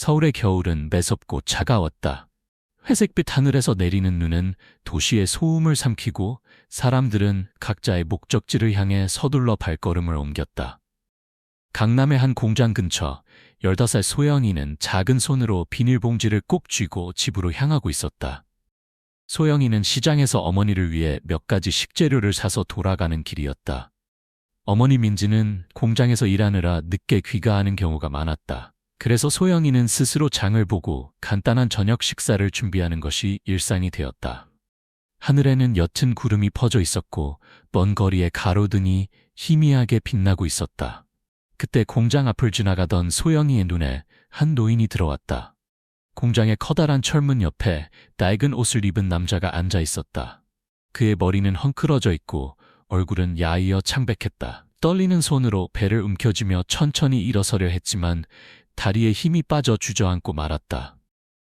서울의 겨울은 매섭고 차가웠다. 회색빛 하늘에서 내리는 눈은 도시의 소음을 삼키고 사람들은 각자의 목적지를 향해 서둘러 발걸음을 옮겼다. 강남의 한 공장 근처 15살 소영이는 작은 손으로 비닐봉지를 꼭 쥐고 집으로 향하고 있었다. 소영이는 시장에서 어머니를 위해 몇 가지 식재료를 사서 돌아가는 길이었다. 어머니 민지는 공장에서 일하느라 늦게 귀가하는 경우가 많았다. 그래서 소영이는 스스로 장을 보고 간단한 저녁 식사를 준비하는 것이 일상이 되었다. 하늘에는 옅은 구름이 퍼져 있었고 먼 거리에 가로등이 희미하게 빛나고 있었다. 그때 공장 앞을 지나가던 소영이의 눈에 한 노인이 들어왔다. 공장의 커다란 철문 옆에 낡은 옷을 입은 남자가 앉아 있었다. 그의 머리는 헝클어져 있고 얼굴은 야이어 창백했다. 떨리는 손으로 배를 움켜쥐며 천천히 일어서려 했지만 다리에 힘이 빠져 주저앉고 말았다.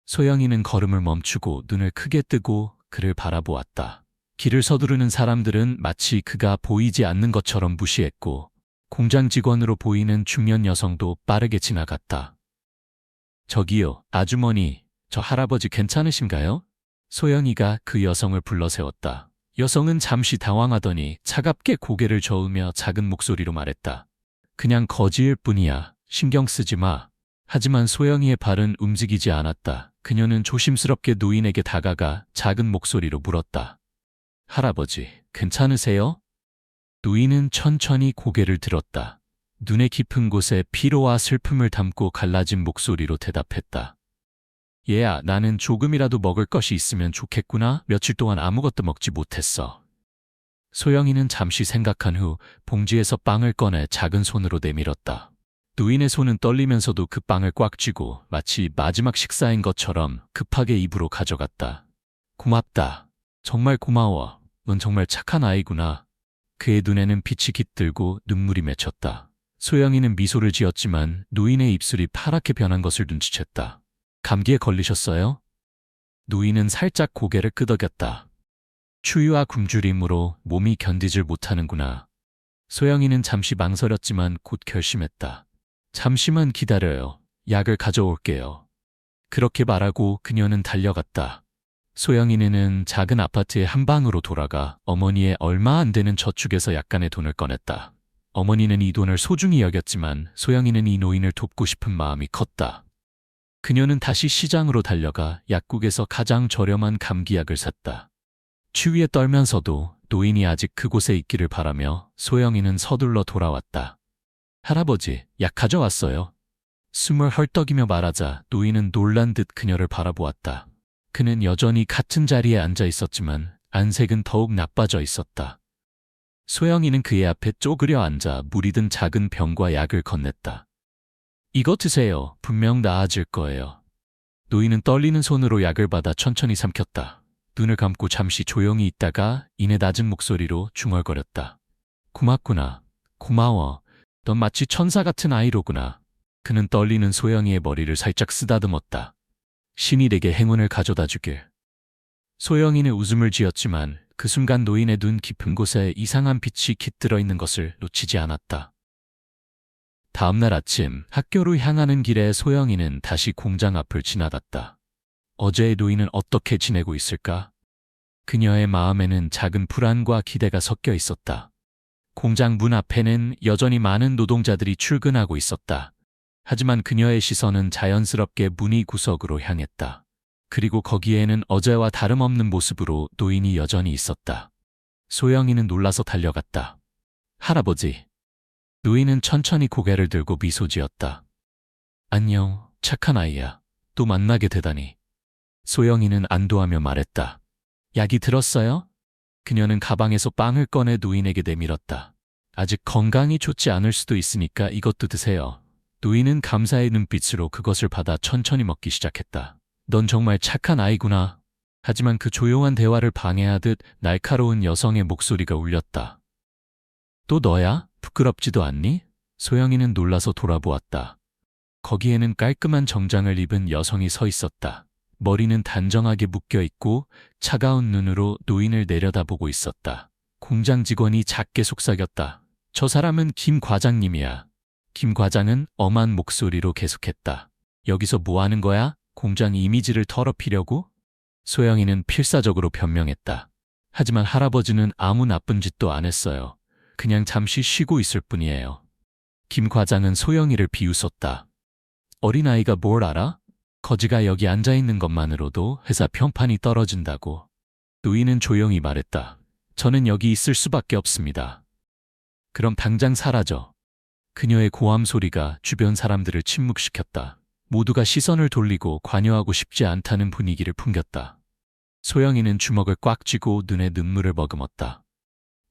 소영이는 걸음을 멈추고 눈을 크게 뜨고 그를 바라보았다. 길을 서두르는 사람들은 마치 그가 보이지 않는 것처럼 무시했고 공장 직원으로 보이는 중년 여성도 빠르게 지나갔다. 저기요, 아주머니, 저 할아버지 괜찮으신가요? 소영이가 그 여성을 불러 세웠다. 여성은 잠시 당황하더니 차갑게 고개를 저으며 작은 목소리로 말했다. 그냥 거지일 뿐이야. 신경 쓰지 마. 하지만 소영이의 발은 움직이지 않았다. 그녀는 조심스럽게 노인에게 다가가 작은 목소리로 물었다. 할아버지, 괜찮으세요? 노인은 천천히 고개를 들었다. 눈의 깊은 곳에 피로와 슬픔을 담고 갈라진 목소리로 대답했다. 얘야, 나는 조금이라도 먹을 것이 있으면 좋겠구나. 며칠 동안 아무것도 먹지 못했어. 소영이는 잠시 생각한 후 봉지에서 빵을 꺼내 작은 손으로 내밀었다. 노인의 손은 떨리면서도 그 빵을 꽉 쥐고 마치 마지막 식사인 것처럼 급하게 입으로 가져갔다. 고맙다. 정말 고마워. 넌 정말 착한 아이구나. 그의 눈에는 빛이 깃들고 눈물이 맺혔다. 소영이는 미소를 지었지만 노인의 입술이 파랗게 변한 것을 눈치챘다. 감기에 걸리셨어요? 노인은 살짝 고개를 끄덕였다. 추위와 굶주림으로 몸이 견디질 못하는구나. 소영이는 잠시 망설였지만 곧 결심했다. 잠시만 기다려요. 약을 가져올게요. 그렇게 말하고 그녀는 달려갔다. 소영이는 작은 아파트의 한 방으로 돌아가 어머니의 얼마 안 되는 저축에서 약간의 돈을 꺼냈다. 어머니는 이 돈을 소중히 여겼지만 소영이는 이 노인을 돕고 싶은 마음이 컸다. 그녀는 다시 시장으로 달려가 약국에서 가장 저렴한 감기약을 샀다. 추위에 떨면서도 노인이 아직 그곳에 있기를 바라며 소영이는 서둘러 돌아왔다. 할아버지, 약 가져왔어요. 숨을 헐떡이며 말하자 노인은 놀란 듯 그녀를 바라보았다. 그는 여전히 같은 자리에 앉아 있었지만 안색은 더욱 나빠져 있었다. 소영이는 그의 앞에 쪼그려 앉아 물이 든 작은 병과 약을 건넸다. 이거 드세요. 분명 나아질 거예요. 노인은 떨리는 손으로 약을 받아 천천히 삼켰다. 눈을 감고 잠시 조용히 있다가 이내 낮은 목소리로 중얼거렸다. 고맙구나. 고마워. 넌 마치 천사 같은 아이로구나. 그는 떨리는 소영이의 머리를 살짝 쓰다듬었다. 신이 내게 행운을 가져다 주길. 소영이는 웃음을 지었지만 그 순간 노인의 눈 깊은 곳에 이상한 빛이 깃들어 있는 것을 놓치지 않았다. 다음날 아침 학교로 향하는 길에 소영이는 다시 공장 앞을 지나갔다. 어제의 노인은 어떻게 지내고 있을까? 그녀의 마음에는 작은 불안과 기대가 섞여 있었다. 공장 문 앞에는 여전히 많은 노동자들이 출근하고 있었다. 하지만 그녀의 시선은 자연스럽게 문이 구석으로 향했다. 그리고 거기에는 어제와 다름없는 모습으로 노인이 여전히 있었다. 소영이는 놀라서 달려갔다. 할아버지, 노인은 천천히 고개를 들고 미소 지었다. 안녕, 착한 아이야. 또 만나게 되다니. 소영이는 안도하며 말했다. 약이 들었어요? 그녀는 가방에서 빵을 꺼내 노인에게 내밀었다. 아직 건강이 좋지 않을 수도 있으니까 이것도 드세요. 노인은 감사의 눈빛으로 그것을 받아 천천히 먹기 시작했다. 넌 정말 착한 아이구나. 하지만 그 조용한 대화를 방해하듯 날카로운 여성의 목소리가 울렸다. 또 너야? 부끄럽지도 않니? 소영이는 놀라서 돌아보았다. 거기에는 깔끔한 정장을 입은 여성이 서 있었다. 머리는 단정하게 묶여 있고 차가운 눈으로 노인을 내려다보고 있었다. 공장 직원이 작게 속삭였다. 저 사람은 김 과장님이야. 김 과장은 엄한 목소리로 계속했다. 여기서 뭐 하는 거야? 공장 이미지를 더럽히려고? 소영이는 필사적으로 변명했다. 하지만 할아버지는 아무 나쁜 짓도 안 했어요. 그냥 잠시 쉬고 있을 뿐이에요. 김 과장은 소영이를 비웃었다. 어린아이가 뭘 알아? 거지가 여기 앉아 있는 것만으로도 회사 평판이 떨어진다고. 노인은 조용히 말했다. 저는 여기 있을 수밖에 없습니다. 그럼 당장 사라져. 그녀의 고함 소리가 주변 사람들을 침묵시켰다. 모두가 시선을 돌리고 관여하고 싶지 않다는 분위기를 풍겼다. 소영이는 주먹을 꽉 쥐고 눈에 눈물을 머금었다.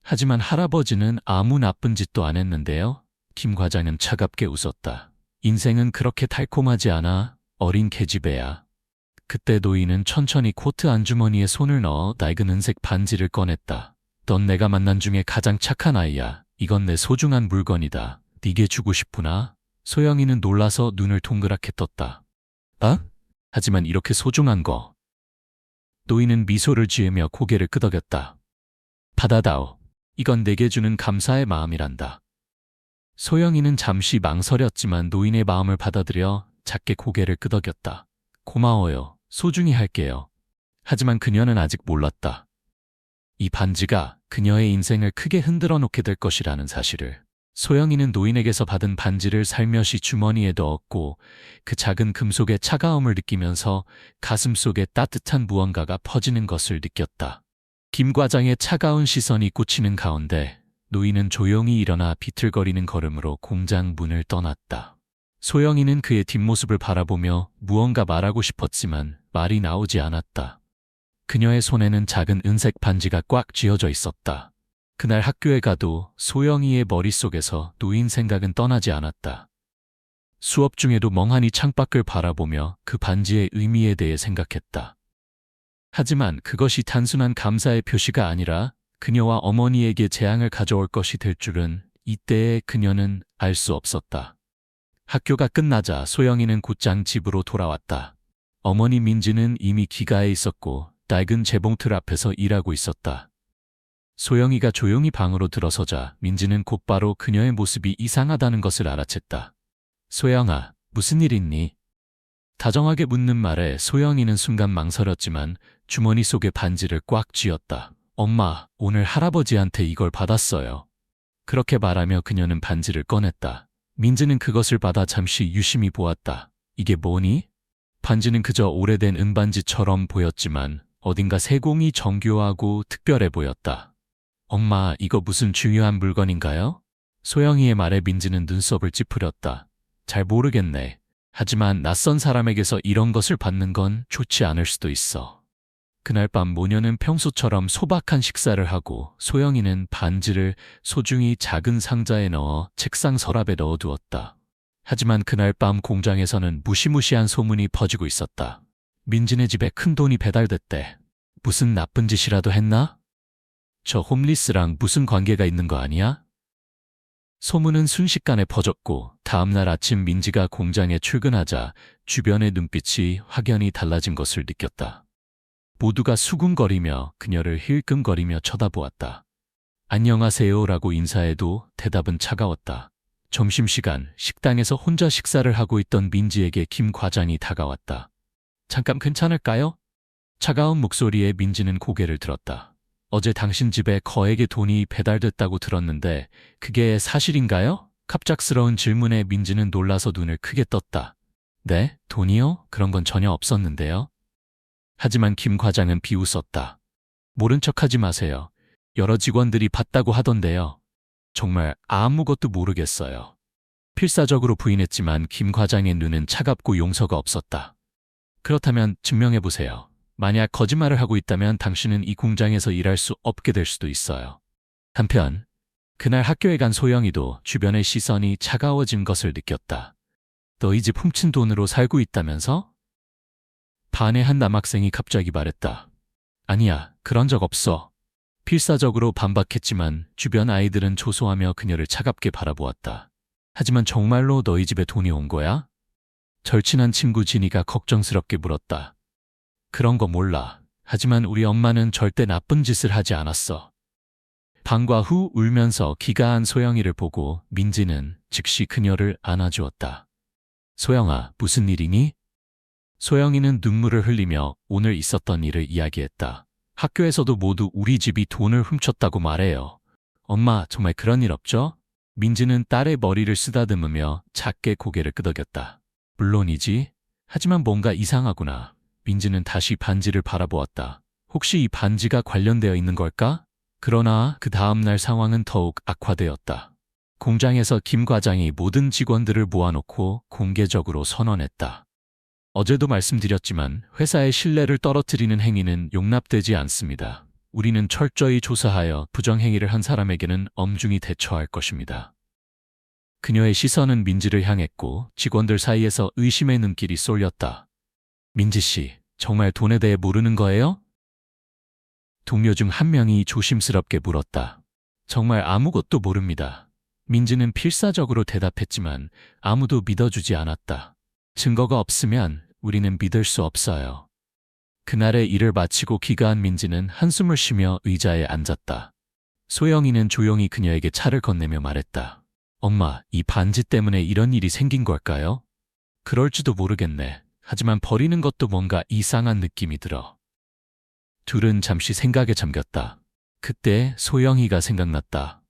하지만 할아버지는 아무 나쁜 짓도 안 했는데요. 김 과장은 차갑게 웃었다. 인생은 그렇게 달콤하지 않아. 어린 계집애야. 그때 노인은 천천히 코트 안주머니에 손을 넣어 낡은 은색 반지를 꺼냈다. 넌 내가 만난 중에 가장 착한 아이야. 이건 내 소중한 물건이다. 네게 주고 싶구나. 소영이는 놀라서 눈을 동그랗게 떴다. 어? 하지만 이렇게 소중한 거. 노인은 미소를 지으며 고개를 끄덕였다. 받아다오. 이건 내게 주는 감사의 마음이란다. 소영이는 잠시 망설였지만 노인의 마음을 받아들여 작게 고개를 끄덕였다. 고마워요. 소중히 할게요. 하지만 그녀는 아직 몰랐다. 이 반지가 그녀의 인생을 크게 흔들어 놓게 될 것이라는 사실을. 소영이는 노인에게서 받은 반지를 살며시 주머니에 넣었고 그 작은 금속의 차가움을 느끼면서 가슴 속에 따뜻한 무언가가 퍼지는 것을 느꼈다. 김 과장의 차가운 시선이 꽂히는 가운데 노인은 조용히 일어나 비틀거리는 걸음으로 공장 문을 떠났다. 소영이는 그의 뒷모습을 바라보며 무언가 말하고 싶었지만 말이 나오지 않았다. 그녀의 손에는 작은 은색 반지가 꽉 쥐어져 있었다. 그날 학교에 가도 소영이의 머릿속에서 노인 생각은 떠나지 않았다. 수업 중에도 멍하니 창밖을 바라보며 그 반지의 의미에 대해 생각했다. 하지만 그것이 단순한 감사의 표시가 아니라 그녀와 어머니에게 재앙을 가져올 것이 될 줄은 이때의 그녀는 알 수 없었다. 학교가 끝나자 소영이는 곧장 집으로 돌아왔다. 어머니 민지는 이미 기가에 있었고 낡은 재봉틀 앞에서 일하고 있었다. 소영이가 조용히 방으로 들어서자 민지는 곧바로 그녀의 모습이 이상하다는 것을 알아챘다. 소영아, 무슨 일 있니? 다정하게 묻는 말에 소영이는 순간 망설였지만 주머니 속에 반지를 꽉 쥐었다. 엄마, 오늘 할아버지한테 이걸 받았어요. 그렇게 말하며 그녀는 반지를 꺼냈다. 민지는 그것을 받아 잠시 유심히 보았다. 이게 뭐니? 반지는 그저 오래된 은반지처럼 보였지만 어딘가 세공이 정교하고 특별해 보였다. 엄마, 이거 무슨 중요한 물건인가요? 소영이의 말에 민지는 눈썹을 찌푸렸다. 잘 모르겠네. 하지만 낯선 사람에게서 이런 것을 받는 건 좋지 않을 수도 있어. 그날 밤 모녀는 평소처럼 소박한 식사를 하고 소영이는 반지를 소중히 작은 상자에 넣어 책상 서랍에 넣어두었다. 하지만 그날 밤 공장에서는 무시무시한 소문이 퍼지고 있었다. 민진의 집에 큰 돈이 배달됐대. 무슨 나쁜 짓이라도 했나? 저 홈리스랑 무슨 관계가 있는 거 아니야? 소문은 순식간에 퍼졌고 다음날 아침 민지가 공장에 출근하자 주변의 눈빛이 확연히 달라진 것을 느꼈다. 모두가 수군거리며 그녀를 힐끔거리며 쳐다보았다. 안녕하세요 라고 인사해도 대답은 차가웠다. 점심시간 식당에서 혼자 식사를 하고 있던 민지에게 김 과장이 다가왔다. 잠깐 괜찮을까요? 차가운 목소리에 민지는 고개를 들었다. 어제 당신 집에 거액의 돈이 배달됐다고 들었는데 그게 사실인가요? 갑작스러운 질문에 민지는 놀라서 눈을 크게 떴다. 네? 돈이요? 그런 건 전혀 없었는데요. 하지만 김 과장은 비웃었다. 모른 척하지 마세요. 여러 직원들이 봤다고 하던데요. 정말 아무것도 모르겠어요. 필사적으로 부인했지만 김 과장의 눈은 차갑고 용서가 없었다. 그렇다면 증명해보세요. 만약 거짓말을 하고 있다면 당신은 이 공장에서 일할 수 없게 될 수도 있어요. 한편 그날 학교에 간 소영이도 주변의 시선이 차가워진 것을 느꼈다. 너희 집 훔친 돈으로 살고 있다면서? 반의 한 남학생이 갑자기 말했다. 아니야, 그런 적 없어. 필사적으로 반박했지만 주변 아이들은 조소하며 그녀를 차갑게 바라보았다. 하지만 정말로 너희 집에 돈이 온 거야? 절친한 친구 진이가 걱정스럽게 물었다. 그런 거 몰라. 하지만 우리 엄마는 절대 나쁜 짓을 하지 않았어. 방과 후 울면서 기가한 소영이를 보고 민지는 즉시 그녀를 안아주었다. 소영아, 무슨 일이니? 소영이는 눈물을 흘리며 오늘 있었던 일을 이야기했다. 학교에서도 모두 우리 집이 돈을 훔쳤다고 말해요. 엄마, 정말 그런 일 없죠? 민지는 딸의 머리를 쓰다듬으며 작게 고개를 끄덕였다. 물론이지. 하지만 뭔가 이상하구나. 민지는 다시 반지를 바라보았다. 혹시 이 반지가 관련되어 있는 걸까? 그러나 그 다음날 상황은 더욱 악화되었다. 공장에서 김 과장이 모든 직원들을 모아놓고 공개적으로 선언했다. 어제도 말씀드렸지만 회사의 신뢰를 떨어뜨리는 행위는 용납되지 않습니다. 우리는 철저히 조사하여 부정행위를 한 사람에게는 엄중히 대처할 것입니다. 그녀의 시선은 민지를 향했고 직원들 사이에서 의심의 눈길이 쏠렸다. 민지 씨, 정말 돈에 대해 모르는 거예요? 동료 중 한 명이 조심스럽게 물었다. 정말 아무것도 모릅니다. 민지는 필사적으로 대답했지만 아무도 믿어주지 않았다. 증거가 없으면 우리는 믿을 수 없어요. 그날의 일을 마치고 귀가한 민지는 한숨을 쉬며 의자에 앉았다. 소영이는 조용히 그녀에게 차를 건네며 말했다. 엄마, 이 반지 때문에 이런 일이 생긴 걸까요? 그럴지도 모르겠네. 하지만 버리는 것도 뭔가 이상한 느낌이 들어. 둘은 잠시 생각에 잠겼다. 그때 소영이가 생각났다.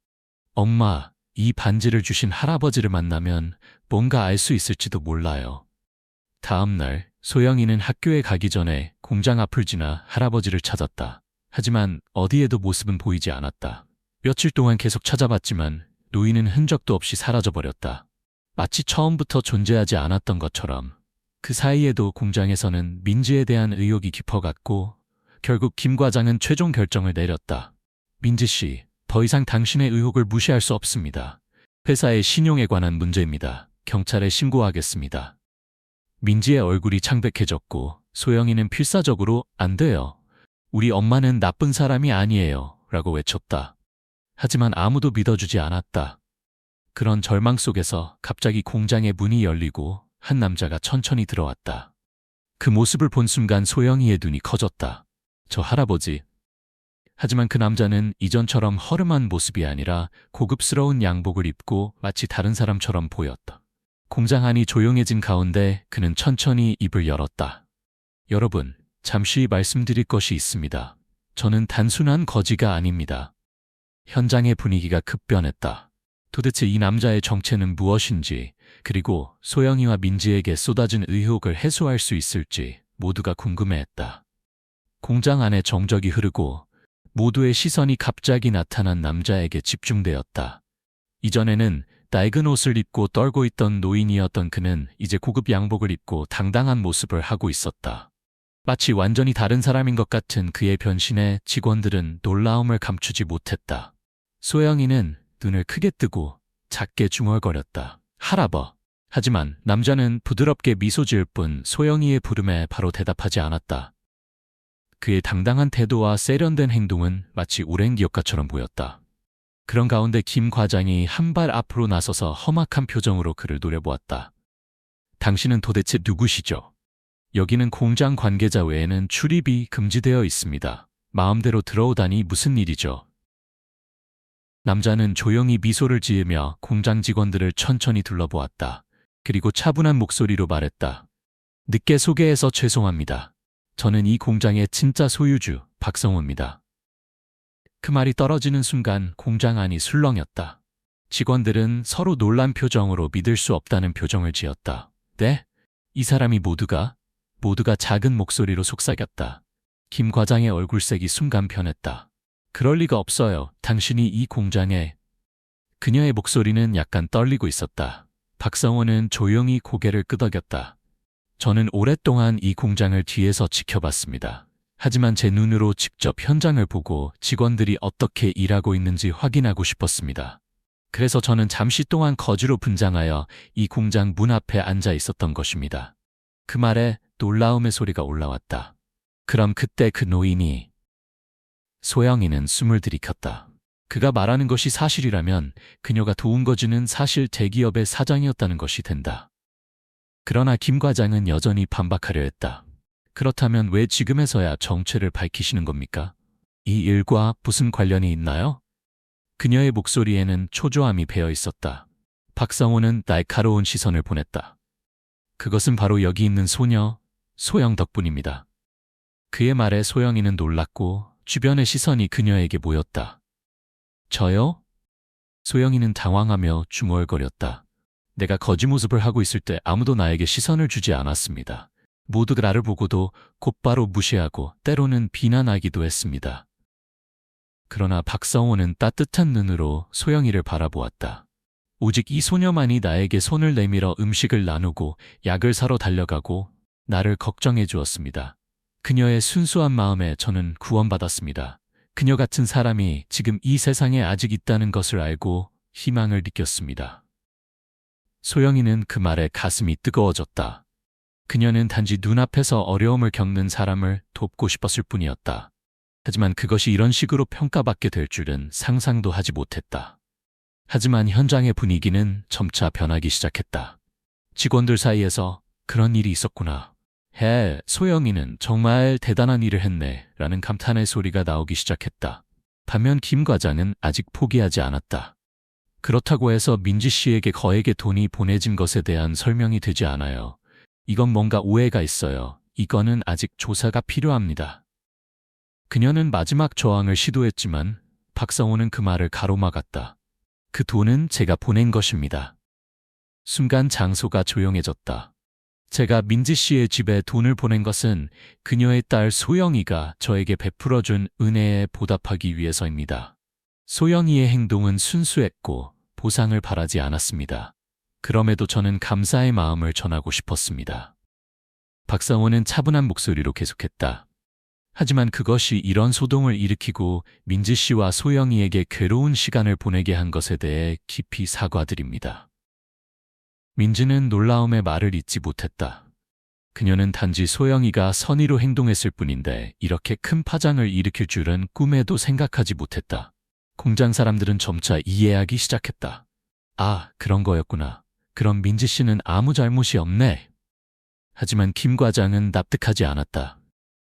엄마, 이 반지를 주신 할아버지를 만나면 뭔가 알 수 있을지도 몰라요. 다음 날 소영이는 학교에 가기 전에 공장 앞을 지나 할아버지를 찾았다. 하지만 어디에도 모습은 보이지 않았다. 며칠 동안 계속 찾아봤지만 노인은 흔적도 없이 사라져버렸다. 마치 처음부터 존재하지 않았던 것처럼 그 사이에도 공장에서는 민지에 대한 의혹이 깊어갔고 결국 김 과장은 최종 결정을 내렸다. 민지 씨, 더 이상 당신의 의혹을 무시할 수 없습니다. 회사의 신용에 관한 문제입니다. 경찰에 신고하겠습니다. 민지의 얼굴이 창백해졌고 소영이는 필사적으로 안 돼요. 우리 엄마는 나쁜 사람이 아니에요. 라고 외쳤다. 하지만 아무도 믿어주지 않았다. 그런 절망 속에서 갑자기 공장의 문이 열리고 한 남자가 천천히 들어왔다. 그 모습을 본 순간 소영이의 눈이 커졌다. 저 할아버지. 하지만 그 남자는 이전처럼 허름한 모습이 아니라 고급스러운 양복을 입고 마치 다른 사람처럼 보였다. 공장 안이 조용해진 가운데 그는 천천히 입을 열었다. 여러분, 잠시 말씀드릴 것이 있습니다. 저는 단순한 거지가 아닙니다. 현장의 분위기가 급변했다. 도대체 이 남자의 정체는 무엇인지, 그리고 소영이와 민지에게 쏟아진 의혹을 해소할 수 있을지 모두가 궁금해했다. 공장 안에 정적이 흐르고 모두의 시선이 갑자기 나타난 남자에게 집중되었다. 이전에는 낡은 옷을 입고 떨고 있던 노인이었던 그는 이제 고급 양복을 입고 당당한 모습을 하고 있었다. 마치 완전히 다른 사람인 것 같은 그의 변신에 직원들은 놀라움을 감추지 못했다. 소영이는 눈을 크게 뜨고 작게 중얼거렸다. 할아버. 하지만 남자는 부드럽게 미소 지을 뿐 소영이의 부름에 바로 대답하지 않았다. 그의 당당한 태도와 세련된 행동은 마치 오랜 기억가처럼 보였다. 그런 가운데 김 과장이 한 발 앞으로 나서서 험악한 표정으로 그를 노려보았다. 당신은 도대체 누구시죠? 여기는 공장 관계자 외에는 출입이 금지되어 있습니다. 마음대로 들어오다니 무슨 일이죠? 남자는 조용히 미소를 지으며 공장 직원들을 천천히 둘러보았다. 그리고 차분한 목소리로 말했다. 늦게 소개해서 죄송합니다. 저는 이 공장의 진짜 소유주 박성호입니다. 그 말이 떨어지는 순간 공장 안이 술렁였다. 직원들은 서로 놀란 표정으로 믿을 수 없다는 표정을 지었다. 네? 이 사람이 모두가? 모두가 작은 목소리로 속삭였다. 김 과장의 얼굴색이 순간 변했다. 그럴 리가 없어요. 당신이 이 공장에. 그녀의 목소리는 약간 떨리고 있었다. 박성호는 조용히 고개를 끄덕였다. 저는 오랫동안 이 공장을 뒤에서 지켜봤습니다. 하지만 제 눈으로 직접 현장을 보고 직원들이 어떻게 일하고 있는지 확인하고 싶었습니다. 그래서 저는 잠시 동안 거지로 분장하여 이 공장 문 앞에 앉아 있었던 것입니다. 그 말에 놀라움의 소리가 올라왔다. 그럼 그때 그 노인이 소영이는 숨을 들이켰다. 그가 말하는 것이 사실이라면 그녀가 도운 거지는 사실 대기업의 사장이었다는 것이 된다. 그러나 김 과장은 여전히 반박하려 했다. 그렇다면 왜 지금에서야 정체를 밝히시는 겁니까? 이 일과 무슨 관련이 있나요? 그녀의 목소리에는 초조함이 배어 있었다. 박성호는 날카로운 시선을 보냈다. 그것은 바로 여기 있는 소녀, 소영 덕분입니다. 그의 말에 소영이는 놀랐고 주변의 시선이 그녀에게 모였다. 저요? 소영이는 당황하며 중얼거렸다. 내가 거지 모습을 하고 있을 때 아무도 나에게 시선을 주지 않았습니다. 모두가 나를 보고도 곧바로 무시하고 때로는 비난하기도 했습니다. 그러나 박성호는 따뜻한 눈으로 소영이를 바라보았다. 오직 이 소녀만이 나에게 손을 내밀어 음식을 나누고 약을 사러 달려가고 나를 걱정해 주었습니다. 그녀의 순수한 마음에 저는 구원받았습니다. 그녀 같은 사람이 지금 이 세상에 아직 있다는 것을 알고 희망을 느꼈습니다. 소영이는 그 말에 가슴이 뜨거워졌다. 그녀는 단지 눈앞에서 어려움을 겪는 사람을 돕고 싶었을 뿐이었다. 하지만 그것이 이런 식으로 평가받게 될 줄은 상상도 하지 못했다. 하지만 현장의 분위기는 점차 변하기 시작했다. 직원들 사이에서 그런 일이 있었구나. 해, 소영이는 정말 대단한 일을 했네. 라는 감탄의 소리가 나오기 시작했다. 반면 김 과장은 아직 포기하지 않았다. 그렇다고 해서 민지 씨에게 거액의 돈이 보내진 것에 대한 설명이 되지 않아요. 이건 뭔가 오해가 있어요. 이거는 아직 조사가 필요합니다. 그녀는 마지막 저항을 시도했지만 박성호는 그 말을 가로막았다. 그 돈은 제가 보낸 것입니다. 순간 장소가 조용해졌다. 제가 민지 씨의 집에 돈을 보낸 것은 그녀의 딸 소영이가 저에게 베풀어 준 은혜에 보답하기 위해서입니다. 소영이의 행동은 순수했고 보상을 바라지 않았습니다. 그럼에도 저는 감사의 마음을 전하고 싶었습니다. 박상호는 차분한 목소리로 계속했다. 하지만 그것이 이런 소동을 일으키고 민지 씨와 소영이에게 괴로운 시간을 보내게 한 것에 대해 깊이 사과드립니다. 민지는 놀라움의 말을 잇지 못했다. 그녀는 단지 소영이가 선의로 행동했을 뿐인데 이렇게 큰 파장을 일으킬 줄은 꿈에도 생각하지 못했다. 공장 사람들은 점차 이해하기 시작했다. 아, 그런 거였구나. 그럼 민지 씨는 아무 잘못이 없네. 하지만 김 과장은 납득하지 않았다.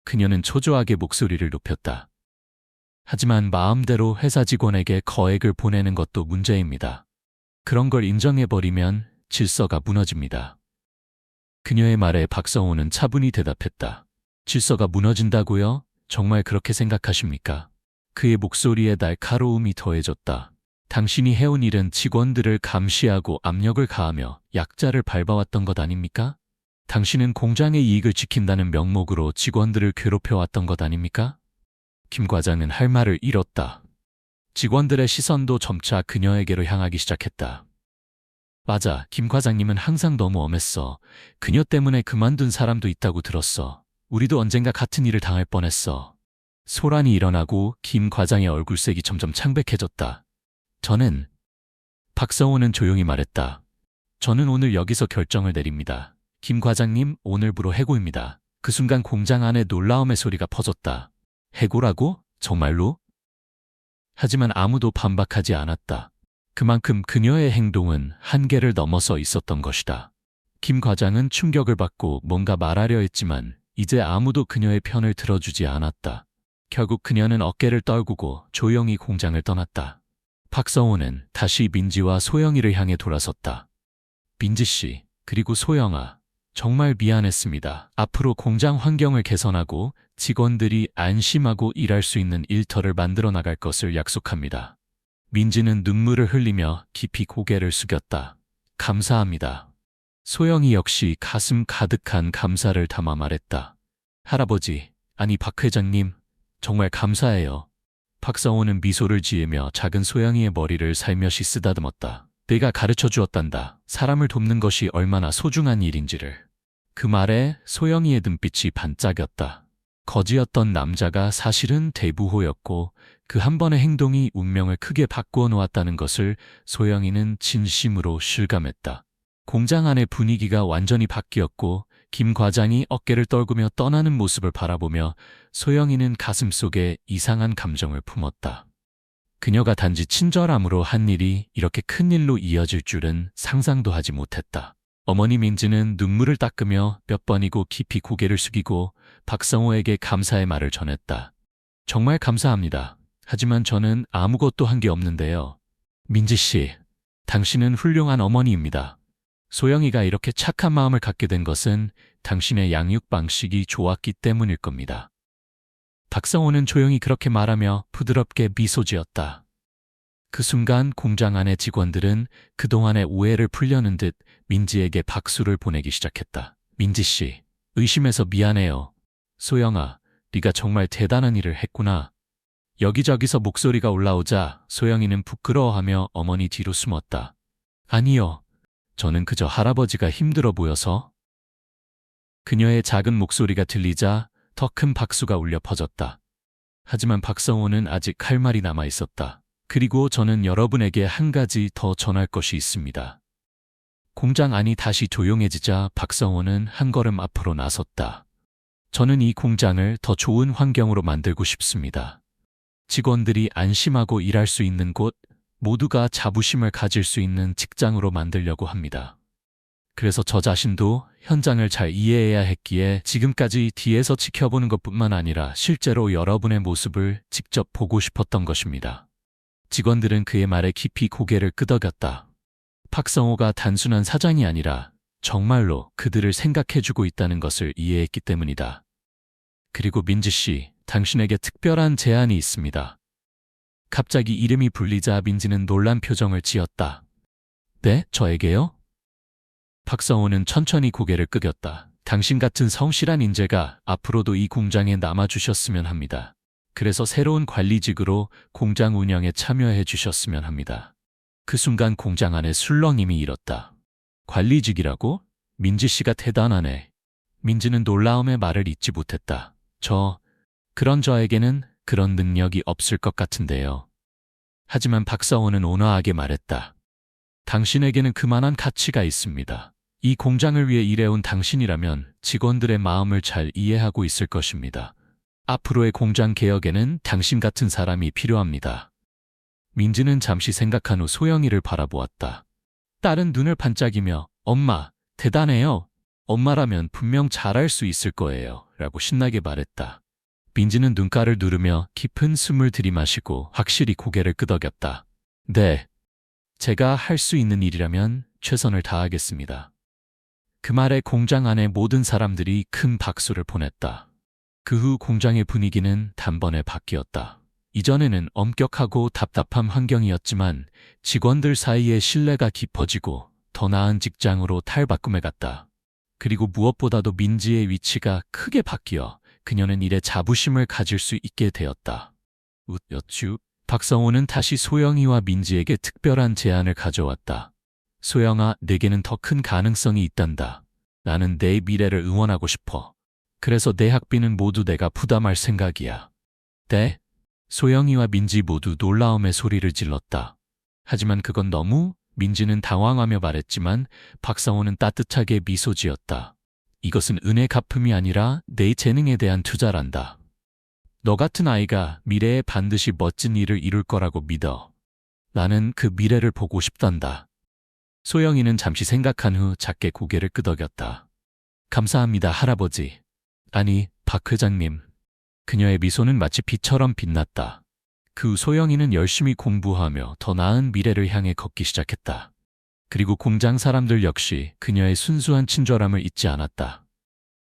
그녀는 초조하게 목소리를 높였다. 하지만 마음대로 회사 직원에게 거액을 보내는 것도 문제입니다. 그런 걸 인정해버리면 질서가 무너집니다. 그녀의 말에 박성호는 차분히 대답했다. 질서가 무너진다고요? 정말 그렇게 생각하십니까? 그의 목소리에 날카로움이 더해졌다. 당신이 해온 일은 직원들을 감시하고 압력을 가하며 약자를 밟아왔던 것 아닙니까? 당신은 공장의 이익을 지킨다는 명목으로 직원들을 괴롭혀왔던 것 아닙니까? 김 과장은 할 말을 잃었다. 직원들의 시선도 점차 그녀에게로 향하기 시작했다. 맞아, 김 과장님은 항상 너무 엄했어. 그녀 때문에 그만둔 사람도 있다고 들었어. 우리도 언젠가 같은 일을 당할 뻔했어. 소란이 일어나고 김 과장의 얼굴색이 점점 창백해졌다. 저는 박성호는 조용히 말했다. 저는 오늘 여기서 결정을 내립니다. 김 과장님 오늘부로 해고입니다. 그 순간 공장 안에 놀라움의 소리가 퍼졌다. 해고라고? 정말로? 하지만 아무도 반박하지 않았다. 그만큼 그녀의 행동은 한계를 넘어서 있었던 것이다. 김 과장은 충격을 받고 뭔가 말하려 했지만 이제 아무도 그녀의 편을 들어주지 않았다. 결국 그녀는 어깨를 떨구고 조용히 공장을 떠났다. 박성호는 다시 민지와 소영이를 향해 돌아섰다. 민지 씨, 그리고 소영아, 정말 미안했습니다. 앞으로 공장 환경을 개선하고 직원들이 안심하고 일할 수 있는 일터를 만들어 나갈 것을 약속합니다. 민지는 눈물을 흘리며 깊이 고개를 숙였다. 감사합니다. 소영이 역시 가슴 가득한 감사를 담아 말했다. 할아버지, 아니 박 회장님, 정말 감사해요. 박성호는 미소를 지으며 작은 소영이의 머리를 살며시 쓰다듬었다. 내가 가르쳐 주었단다. 사람을 돕는 것이 얼마나 소중한 일인지를. 그 말에 소영이의 눈빛이 반짝였다. 거지였던 남자가 사실은 대부호였고 그 한 번의 행동이 운명을 크게 바꾸어 놓았다는 것을 소영이는 진심으로 실감했다. 공장 안의 분위기가 완전히 바뀌었고 김 과장이 어깨를 떨구며 떠나는 모습을 바라보며 소영이는 가슴 속에 이상한 감정을 품었다. 그녀가 단지 친절함으로 한 일이 이렇게 큰 일로 이어질 줄은 상상도 하지 못했다. 어머니 민지는 눈물을 닦으며 몇 번이고 깊이 고개를 숙이고 박성호에게 감사의 말을 전했다. 정말 감사합니다. 하지만 저는 아무것도 한 게 없는데요. 민지 씨, 당신은 훌륭한 어머니입니다. 소영이가 이렇게 착한 마음을 갖게 된 것은 당신의 양육 방식이 좋았기 때문일 겁니다. 박성호는 조용히 그렇게 말하며 부드럽게 미소 지었다. 그 순간 공장 안의 직원들은 그동안의 오해를 풀려는 듯 민지에게 박수를 보내기 시작했다. 민지 씨, 의심해서 미안해요. 소영아, 네가 정말 대단한 일을 했구나. 여기저기서 목소리가 올라오자 소영이는 부끄러워하며 어머니 뒤로 숨었다. 아니요. 저는 그저 할아버지가 힘들어 보여서. 그녀의 작은 목소리가 들리자 더 큰 박수가 울려 퍼졌다. 하지만 박성호는 아직 할 말이 남아 있었다. 그리고 저는 여러분에게 한 가지 더 전할 것이 있습니다. 공장 안이 다시 조용해지자 박성호는 한 걸음 앞으로 나섰다. 저는 이 공장을 더 좋은 환경으로 만들고 싶습니다. 직원들이 안심하고 일할 수 있는 곳, 모두가 자부심을 가질 수 있는 직장으로 만들려고 합니다. 그래서 저 자신도 현장을 잘 이해해야 했기에 지금까지 뒤에서 지켜보는 것뿐만 아니라 실제로 여러분의 모습을 직접 보고 싶었던 것입니다. 직원들은 그의 말에 깊이 고개를 끄덕였다. 박성호가 단순한 사장이 아니라 정말로 그들을 생각해주고 있다는 것을 이해했기 때문이다. 그리고 민지 씨, 당신에게 특별한 제안이 있습니다. 갑자기 이름이 불리자 민지는 놀란 표정을 지었다. 네, 저에게요? 박성호는 천천히 고개를 끄겼다. 당신 같은 성실한 인재가 앞으로도 이 공장에 남아주셨으면 합니다. 그래서 새로운 관리직으로 공장 운영에 참여해 주셨으면 합니다. 그 순간 공장 안에 술렁임이 일었다. 관리직이라고? 민지 씨가 대단하네. 민지는 놀라움의 말을 잇지 못했다. 저, 그런 저에게는 그런 능력이 없을 것 같은데요. 하지만 박성호는 온화하게 말했다. 당신에게는 그만한 가치가 있습니다. 이 공장을 위해 일해온 당신이라면 직원들의 마음을 잘 이해하고 있을 것입니다. 앞으로의 공장 개혁에는 당신 같은 사람이 필요합니다. 민지는 잠시 생각한 후 소영이를 바라보았다. 딸은 눈을 반짝이며 엄마, 대단해요. 엄마라면 분명 잘할 수 있을 거예요. 라고 신나게 말했다. 민지는 눈가를 누르며 깊은 숨을 들이마시고 확실히 고개를 끄덕였다. 네. 제가 할 수 있는 일이라면 최선을 다하겠습니다. 그 말에 공장 안의 모든 사람들이 큰 박수를 보냈다. 그 후 공장의 분위기는 단번에 바뀌었다. 이전에는 엄격하고 답답한 환경이었지만 직원들 사이의 신뢰가 깊어지고 더 나은 직장으로 탈바꿈해 갔다. 그리고 무엇보다도 민지의 위치가 크게 바뀌어 그녀는 일에 자부심을 가질 수 있게 되었다. 웃여쭈 박성호는 다시 소영이와 민지에게 특별한 제안을 가져왔다. 소영아, 내게는 더 큰 가능성이 있단다. 나는 내 미래를 응원하고 싶어. 그래서 내 학비는 모두 내가 부담할 생각이야. 네? 소영이와 민지 모두 놀라움의 소리를 질렀다. 하지만 그건 너무 민지는 당황하며 말했지만 박성호는 따뜻하게 미소 지었다. 이것은 은혜 갚음이 아니라 내 재능에 대한 투자란다. 너 같은 아이가 미래에 반드시 멋진 일을 이룰 거라고 믿어. 나는 그 미래를 보고 싶단다. 소영이는 잠시 생각한 후 작게 고개를 끄덕였다. 감사합니다, 할아버지. 아니, 박 회장님. 그녀의 미소는 마치 빛처럼 빛났다. 그후 소영이는 열심히 공부하며 더 나은 미래를 향해 걷기 시작했다. 그리고 공장 사람들 역시 그녀의 순수한 친절함을 잊지 않았다.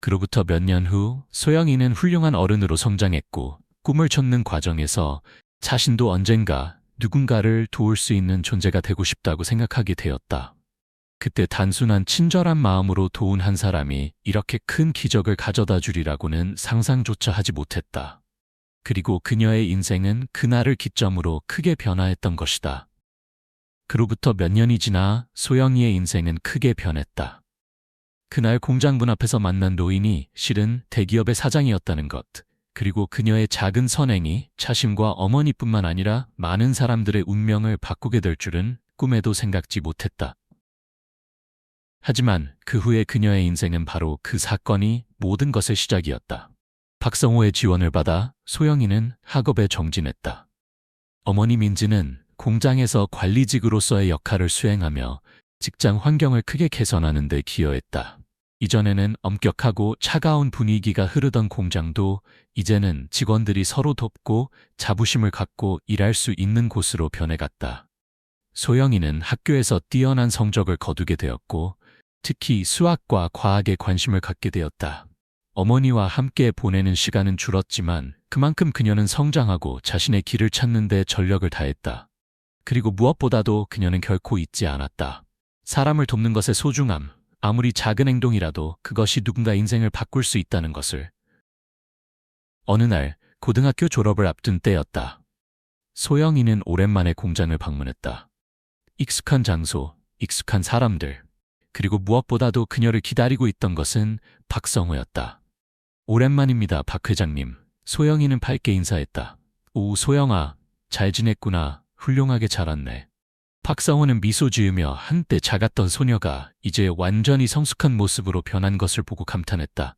그로부터 몇 년 후 소영이는 훌륭한 어른으로 성장했고 꿈을 쫓는 과정에서 자신도 언젠가 누군가를 도울 수 있는 존재가 되고 싶다고 생각하게 되었다. 그때 단순한 친절한 마음으로 도운 한 사람이 이렇게 큰 기적을 가져다 주리라고는 상상조차 하지 못했다. 그리고 그녀의 인생은 그날을 기점으로 크게 변화했던 것이다. 그로부터 몇 년이 지나 소영이의 인생은 크게 변했다. 그날 공장 문 앞에서 만난 노인이 실은 대기업의 사장이었다는 것, 그리고 그녀의 작은 선행이 자신과 어머니뿐만 아니라 많은 사람들의 운명을 바꾸게 될 줄은 꿈에도 생각지 못했다. 하지만 그 후에 그녀의 인생은 바로 그 사건이 모든 것의 시작이었다. 박성호의 지원을 받아 소영이는 학업에 정진했다. 어머니 민지는 공장에서 관리직으로서의 역할을 수행하며 직장 환경을 크게 개선하는 데 기여했다. 이전에는 엄격하고 차가운 분위기가 흐르던 공장도 이제는 직원들이 서로 돕고 자부심을 갖고 일할 수 있는 곳으로 변해갔다. 소영이는 학교에서 뛰어난 성적을 거두게 되었고 특히 수학과 과학에 관심을 갖게 되었다. 어머니와 함께 보내는 시간은 줄었지만 그만큼 그녀는 성장하고 자신의 길을 찾는 데 전력을 다했다. 그리고 무엇보다도 그녀는 결코 잊지 않았다. 사람을 돕는 것의 소중함, 아무리 작은 행동이라도 그것이 누군가 인생을 바꿀 수 있다는 것을. 어느 날 고등학교 졸업을 앞둔 때였다. 소영이는 오랜만에 공장을 방문했다. 익숙한 장소, 익숙한 사람들, 그리고 무엇보다도 그녀를 기다리고 있던 것은 박성호였다. 오랜만입니다, 박 회장님. 소영이는 밝게 인사했다. 오, 소영아, 잘 지냈구나. 훌륭하게 자랐네. 박성호는 미소 지으며 한때 작았던 소녀가 이제 완전히 성숙한 모습으로 변한 것을 보고 감탄했다.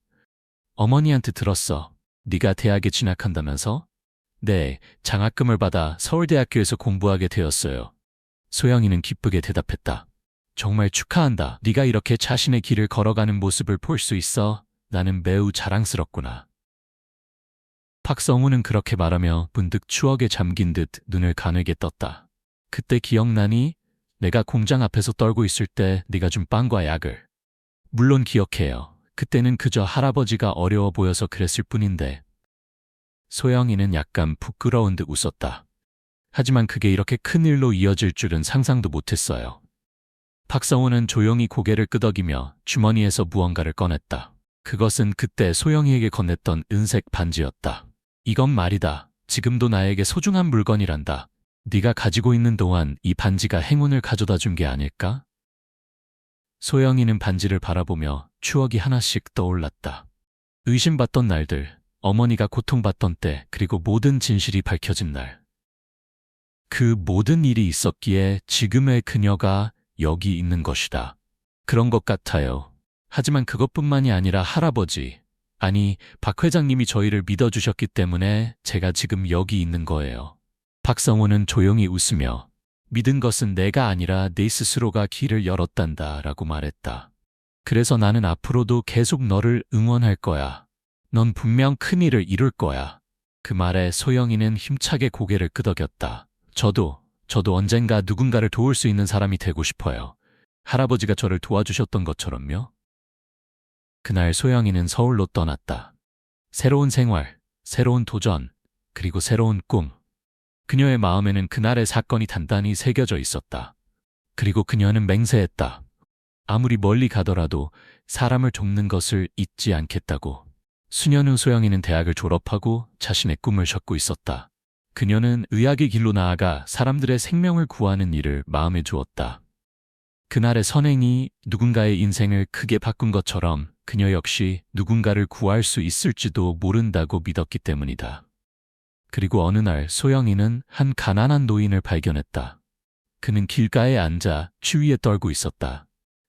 어머니한테 들었어. 네가 대학에 진학한다면서? 네, 장학금을 받아 서울대학교에서 공부하게 되었어요. 소영이는 기쁘게 대답했다. 정말 축하한다. 네가 이렇게 자신의 길을 걸어가는 모습을 볼 수 있어. 나는 매우 자랑스럽구나. 박성우는 그렇게 말하며 문득 추억에 잠긴 듯 눈을 가늘게 떴다. 그때 기억나니? 내가 공장 앞에서 떨고 있을 때 네가 준 빵과 약을. 물론 기억해요. 그때는 그저 할아버지가 어려워 보여서 그랬을 뿐인데. 소영이는 약간 부끄러운 듯 웃었다. 하지만 그게 이렇게 큰 일로 이어질 줄은 상상도 못했어요. 박성호는 조용히 고개를 끄덕이며 주머니에서 무언가를 꺼냈다. 그것은 그때 소영이에게 건넸던 은색 반지였다. 이건 말이다. 지금도 나에게 소중한 물건이란다. 네가 가지고 있는 동안 이 반지가 행운을 가져다 준 게 아닐까? 소영이는 반지를 바라보며 추억이 하나씩 떠올랐다. 의심받던 날들, 어머니가 고통받던 때, 그리고 모든 진실이 밝혀진 날. 그 모든 일이 있었기에 지금의 그녀가 여기 있는 것이다. 그런 것 같아요. 하지만 그것뿐만이 아니라 할아버지, 아니, 박 회장님이 저희를 믿어주셨기 때문에 제가 지금 여기 있는 거예요. 박성호는 조용히 웃으며 믿은 것은 내가 아니라 내 스스로가 길을 열었단다 라고 말했다. 그래서 나는 앞으로도 계속 너를 응원할 거야. 넌 분명 큰 일을 이룰 거야. 그 말에 소영이는 힘차게 고개를 끄덕였다. 저도, 저도 언젠가 누군가를 도울 수 있는 사람이 되고 싶어요. 할아버지가 저를 도와주셨던 것처럼요. 그날 소영이는 서울로 떠났다. 새로운 생활, 새로운 도전, 그리고 새로운 꿈. 그녀의 마음에는 그날의 사건이 단단히 새겨져 있었다. 그리고 그녀는 맹세했다. 아무리 멀리 가더라도 사람을 돕는 것을 잊지 않겠다고. 수년 후 소영이는 대학을 졸업하고 자신의 꿈을 젓고 있었다. 그녀는 의학의 길로 나아가 사람들의 생명을 구하는 일을 마음에 주었다. 그날의 선행이 누군가의 인생을 크게 바꾼 것처럼 그녀 역시 누군가를 구할 수 있을지도 모른다고 믿었기 때문이다. 그리고 어느 날 소영이는 한 가난한 노인을 발견했다. 그는 길가에 앉아 추위에 떨고 있었다.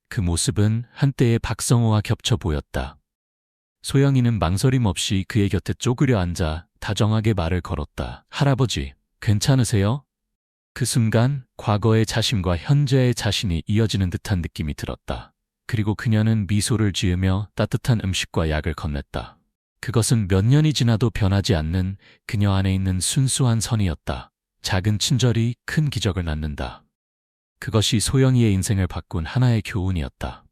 그 모습은 한때의 박성호와 겹쳐 보였다. 소영이는 망설임 없이 그의 곁에 쪼그려 앉아 다정하게 말을 걸었다. 할아버지, 괜찮으세요? 그 순간 과거의 자신과 현재의 자신이 이어지는 듯한 느낌이 들었다. 그리고 그녀는 미소를 지으며 따뜻한 음식과 약을 건넸다. 그것은 몇 년이 지나도 변하지 않는 그녀 안에 있는 순수한 선이었다. 작은 친절이 큰 기적을 낳는다. 그것이 소영이의 인생을 바꾼 하나의 교훈이었다.